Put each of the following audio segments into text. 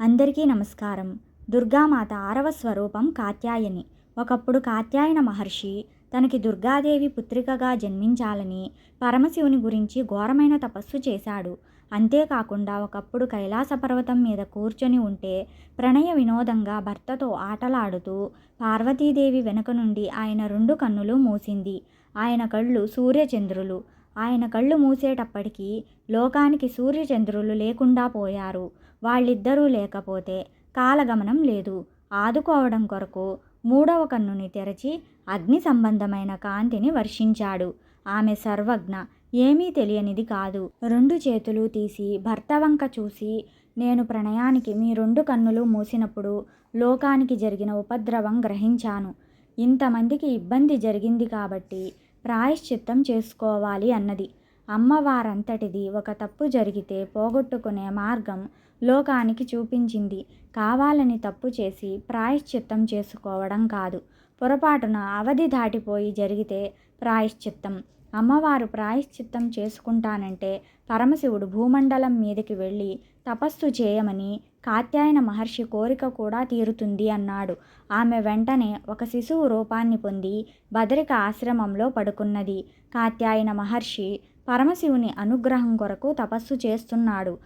అందరికీ నమస్కారం. దుర్గామాత ఆరవ స్వరూపం కాత్యాయని. ఒకప్పుడు కాత్యాయన మహర్షి తనకి దుర్గాదేవి పుత్రికగా జన్మించాలని పరమశివుని గురించి ఘోరమైన తపస్సు చేశాడు. అంతేకాకుండా ఒకప్పుడు కైలాస పర్వతం మీద కూర్చొని ఉంటే ప్రణయ వినోదంగా భర్తతో ఆటలాడుతూ పార్వతీదేవి వెనుక నుండి ఆయన రెండు కన్నులు మూసింది. ఆయన కళ్ళు సూర్యచంద్రులు. ఆయన కళ్ళు మూసేటప్పటికీ లోకానికి సూర్యచంద్రులు లేకుండా పోయారు. వాళ్ళిద్దరూ లేకపోతే కాలగమనం లేదు. ఆదుకోవడం కొరకు మూడవ కన్నుని తెరచి అగ్ని సంబంధమైన కాంతిని వర్షించాడు. ఆమె సర్వజ్ఞ ఏమీ తెలియనిది కాదు. రెండు చేతులు తీసి భర్త వంక చూసి నేను ప్రణయానికి మీ రెండు కన్నులు మూసినప్పుడు లోకానికి జరిగిన ఉపద్రవం గ్రహించాను. ఇంతమందికి ఇబ్బంది జరిగింది కాబట్టి ప్రాయశ్చిత్తం చేసుకోవాలి అన్నది. అమ్మవారంతటిది ఒక తప్పు జరిగితే పోగొట్టుకునే మార్గం లోకానికి చూపించింది. కావాలని తప్పు చేసి ప్రాయశ్చిత్తం చేసుకోవడం కాదు. పొరపాటున అవధి దాటిపోయి జరిగితే ప్రాయశ్చిత్తం. అమ్మవారు ప్రాయశ్చిత్తం చేసుకుంటానంటే పరమశివుడు భూమండలం మీదకి వెళ్ళి తపస్సు చేయమని కాత్యాయన మహర్షి కోరిక కూడా తీరుతుంది అన్నాడు. ఆమె వెంటనే ఒక శిశువు రూపాన్ని పొంది బదరిక ఆశ్రమంలో పడుకున్నది. కాత్యాయన మహర్షి పరమశివుని అనుగ్రహం కొరకు తపస్సు చేస్తున్నాడు.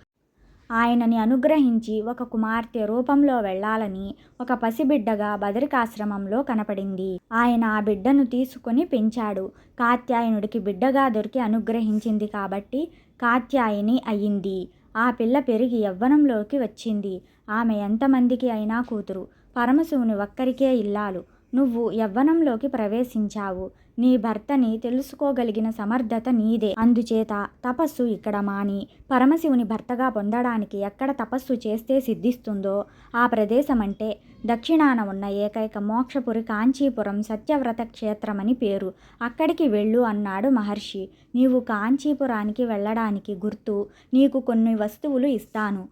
ఆయనని అనుగ్రహించి ఒక కుమార్తె రూపంలో వెళ్ళాలని ఒక పసిబిడ్డగా బదరికాశ్రమంలో కనపడింది. ఆయన ఆ బిడ్డను తీసుకుని పెంచాడు. కాత్యాయనుడికి బిడ్డగా దొరికి అనుగ్రహించింది కాబట్టి కాత్యాయని అయ్యింది. ఆ పిల్ల పెరిగి యవ్వనంలోకి వచ్చింది. ఆమె ఎంతమందికి అయినా కూతురు. పరమశివుని ఒక్కరికే ఇల్లాలు. నువ్వు యవ్వనంలోకి ప్రవేశించావు. నీ భర్తని తెలుసుకోగలిగిన సమర్థత నీదే. అందుచేత తపస్సు ఇక్కడ మాని పరమశివుని భర్తగా పొందడానికి ఎక్కడ తపస్సు చేస్తే సిద్ధిస్తుందో ఆ ప్రదేశమంటే దక్షిణాన ఉన్న ఏకైక మోక్షపురి కాంచీపురం సత్యవ్రత క్షేత్రమని పేరు. అక్కడికి వెళ్ళు అన్నాడు మహర్షి. నీవు కాంచీపురానికి వెళ్ళడానికి గుర్తు నీకు కొన్ని వస్తువులు ఇస్తాను.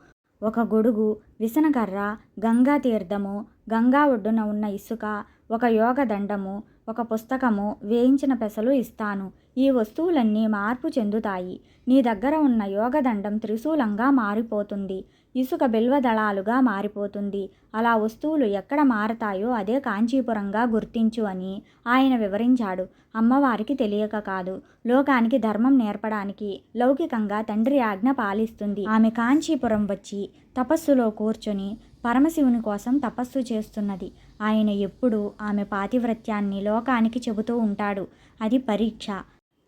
ఒక గొడుగు విసనకర్ర గంగా తీర్థము గంగా ఒడ్డున ఉన్న ఇసుక ఒక యోగ దండము ఒక పుస్తకము వేయించిన పెసలు ఇస్తాను. ఈ వస్తువులన్నీ మార్పు చెందుతాయి. నీ దగ్గర ఉన్న యోగదండం త్రిశూలంగా మారిపోతుంది. ఇసుక బిల్వదళాలుగా మారిపోతుంది. అలా వస్తువులు ఎక్కడ మారతాయో అదే కాంచీపురంగా గుర్తించు అని ఆయన వివరించాడు. అమ్మవారికి తెలియక కాదు. లోకానికి ధర్మం నేర్పడానికి లౌకికంగా తండ్రి ఆజ్ఞ పాలిస్తుంది. ఆమె కాంచీపురం వచ్చి తపస్సులో కూర్చొని పరమశివుని కోసం తపస్సు చేస్తున్నది. ఆయన ఎప్పుడూ ఆమె పాతివ్రత్యాన్ని లోకానికి చెబుతూ ఉంటాడు. అది పరీక్ష.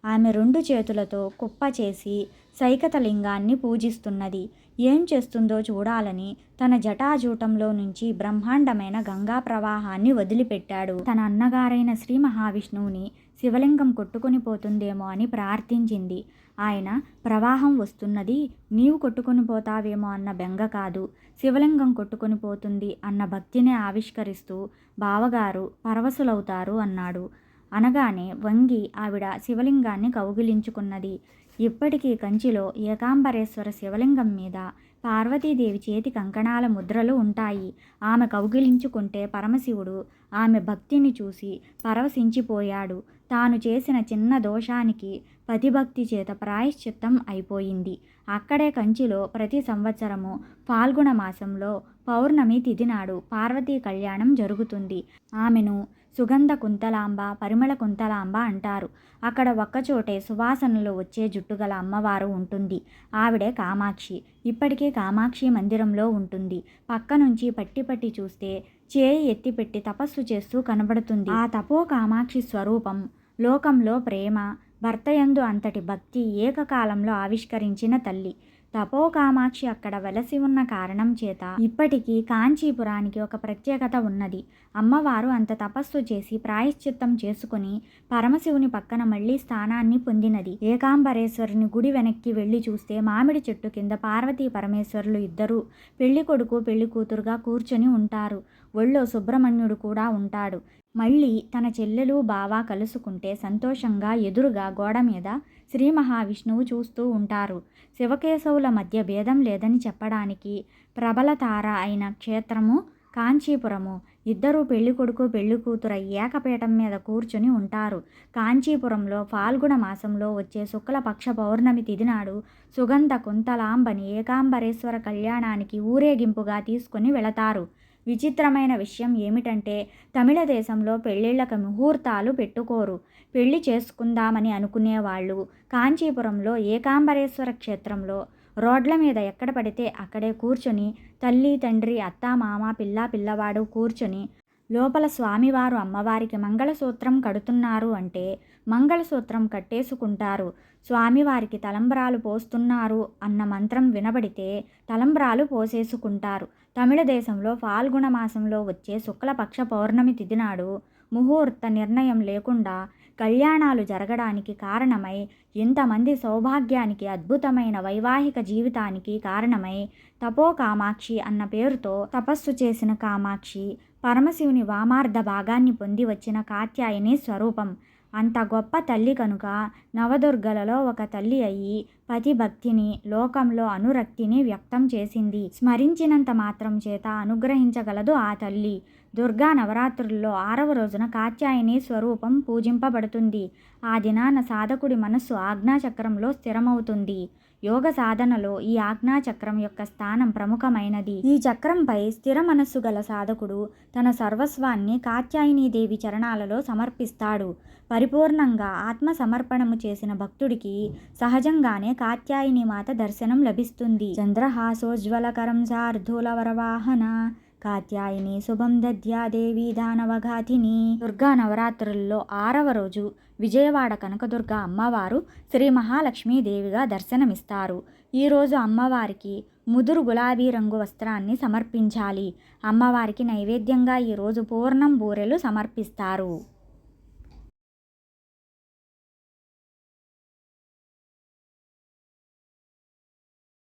ఆమె రెండు చేతులతో కుప్ప చేసి సైకత లింగాన్ని పూజిస్తున్నది. ఏం చేస్తుందో చూడాలని తన జటాజూటంలో నుంచి బ్రహ్మాండమైన గంగా ప్రవాహాన్ని వదిలిపెట్టాడు. తన అన్నగారైన శ్రీ మహావిష్ణువుని శివలింగం కొట్టుకొని పోతుందేమో అని ప్రార్థించింది. ఆయన ప్రవాహం వస్తున్నది నీవు కొట్టుకొని పోతావేమో అన్న బెంగ కాదు. శివలింగం కొట్టుకొని పోతుంది అన్న భక్తిని ఆవిష్కరిస్తూ బావగారు పరవశులవుతారు అన్నాడు. అనగానే వంగి ఆవిడ శివలింగాన్ని కౌగిలించుకున్నది. ఇప్పటికీ కంచిలో ఏకాంబరేశ్వర శివలింగం మీద పార్వతీదేవి చేతి కంకణాల ముద్రలు ఉంటాయి. ఆమె కౌగిలించుకుంటే పరమశివుడు ఆమె భక్తిని చూసి పరవశించిపోయాడు. తాను చేసిన చిన్న దోషానికి పతిభక్తి చేత ప్రాయశ్చిత్తం అయిపోయింది. అక్కడే కంచిలో ప్రతి సంవత్సరము ఫాల్గుణ మాసంలో పౌర్ణమి తిథి నాడు పార్వతీ కళ్యాణం జరుగుతుంది. ఆమెను సుగంధ కుంతలాంబ పరిమళ కుంతలాంబ అంటారు. అక్కడ ఒక్కచోటే సువాసనలు వచ్చే జుట్టుగల అమ్మవారు ఉంటుంది. ఆవిడే కామాక్షి. ఇప్పటికీ కామాక్షి మందిరంలో ఉంటుంది. పక్క నుంచి పట్టి పట్టి చూస్తే చేయి ఎత్తిపెట్టి తపస్సు చేస్తూ కనబడుతుంది. ఆ తపో కామాక్షి స్వరూపం లోకంలో ప్రేమ భర్తయందు అంతటి భక్తి ఏకకాలంలో ఆవిష్కరించిన తల్లి. తపో కామాక్షి అక్కడ వెలసి ఉన్న కారణం చేత ఇప్పటికీ కాంచీపురానికి ఒక ప్రత్యేకత ఉన్నది. అమ్మవారు అంత తపస్సు చేసి ప్రాయశ్చిత్తం చేసుకుని పరమశివుని పక్కన మళ్ళీ స్థానాన్ని పొందినది. ఏకాంబరేశ్వరుని గుడి వెనక్కి వెళ్ళి చూస్తే మామిడి చెట్టు కింద పార్వతీ పరమేశ్వరులు ఇద్దరు పెళ్ళి కొడుకు పెళ్ళి కూతురుగా కూర్చొని ఉంటారు. ఒళ్ళో సుబ్రహ్మణ్యుడు కూడా ఉంటాడు. మళ్ళీ తన చెల్లెలు బావ కలుసుకుంటే సంతోషంగా ఎదురుగా గోడ మీద శ్రీ మహావిష్ణువు చూస్తూ ఉంటారు. శివకేశవుల మధ్య భేదం లేదని చెప్పడానికి ప్రబల తార అయిన క్షేత్రము కాంచీపురము. ఇద్దరు పెళ్ళి కొడుకు పెళ్ళి కూతురు ఏకపీఠం మీద కూర్చుని ఉంటారు. కాంచీపురంలో ఫాల్గుణ మాసంలో వచ్చే శుక్లపక్ష పౌర్ణమి తిదినాడు సుగంధ కుంతలాంబని ఏకాంబరేశ్వర కళ్యాణానికి ఊరేగింపుగా తీసుకుని వెళతారు. విచిత్రమైన విషయం ఏమిటంటే తమిళ దేశంలో పెళ్ళిళ్ళకి ముహూర్తాలు పెట్టుకోరు. పెళ్ళి చేసుకుందామని అనుకునేవాళ్ళు కాంచీపురంలో ఏకాంబరేశ్వర క్షేత్రంలో. రోడ్ల మీద ఎక్కడ పడితే అక్కడే కూర్చొని తల్లి తండ్రి అత్త మామ పిల్ల పిల్లవాడు కూర్చొని లోపల స్వామివారు అమ్మవారికి మంగళసూత్రం కడుతున్నారు అంటే మంగళసూత్రం కట్టేసుకుంటారు. స్వామివారికి తలంబ్రాలు పోస్తున్నారు అన్న మంత్రం వినబడితే తలంబ్రాలు పోసేసుకుంటారు. తమిళ దేశంలో ఫాల్గుణ మాసంలో వచ్చే శుక్లపక్ష పౌర్ణమి తిథి నాడు ముహూర్త నిర్ణయం లేకుండా కళ్యాణాలు జరగడానికి కారణమై ఇంతమంది సౌభాగ్యానికి అద్భుతమైన వైవాహిక జీవితానికి కారణమై తపో కామాక్షి అన్న పేరుతో తపస్సు చేసిన కామాక్షి పరమశివుని వామార్థ భాగాన్ని పొంది వచ్చిన కాత్యాయని స్వరూపం. అంత గొప్ప తల్లి కనుక నవదుర్గలలో ఒక తల్లి అయి పతి భక్తిని లోకంలో అనురక్తిని వ్యక్తం చేసింది. స్మరించినంత మాత్రం చేత అనుగ్రహించగలదు ఆ తల్లి. దుర్గా నవరాత్రుల్లో ఆరవ రోజున కాత్యాయని స్వరూపం పూజింపబడుతుంది. ఆ దినాన సాధకుడి మనస్సు ఆజ్ఞాచక్రంలో స్థిరమవుతుంది. యోగ సాధనలో ఈ ఆజ్ఞా చక్రం యొక్క స్థానం ప్రముఖమైనది. ఈ చక్రంపై స్థిర మనస్సు గల సాధకుడు తన సర్వస్వాన్ని కాత్యాయనీదేవి చరణాలలో సమర్పిస్తాడు. పరిపూర్ణంగా ఆత్మ సమర్పణము చేసిన భక్తుడికి సహజంగానే కాత్యాయని మాత దర్శనం లభిస్తుంది. చంద్రహాసోజ్వలకరం శార్ధూలవరవాహన కాత్యాయని శుభం దద్యాదేవి దానవఘాతిని. దుర్గా నవరాత్రుల్లో ఆరవ రోజు విజయవాడ కనకదుర్గ అమ్మవారు శ్రీ మహాలక్ష్మీదేవిగా దర్శనమిస్తారు. ఈరోజు అమ్మవారికి ముదురు గులాబీ రంగు వస్త్రాన్ని సమర్పించాలి. అమ్మవారికి నైవేద్యంగా ఈరోజు పూర్ణం బూరెలు సమర్పిస్తారు.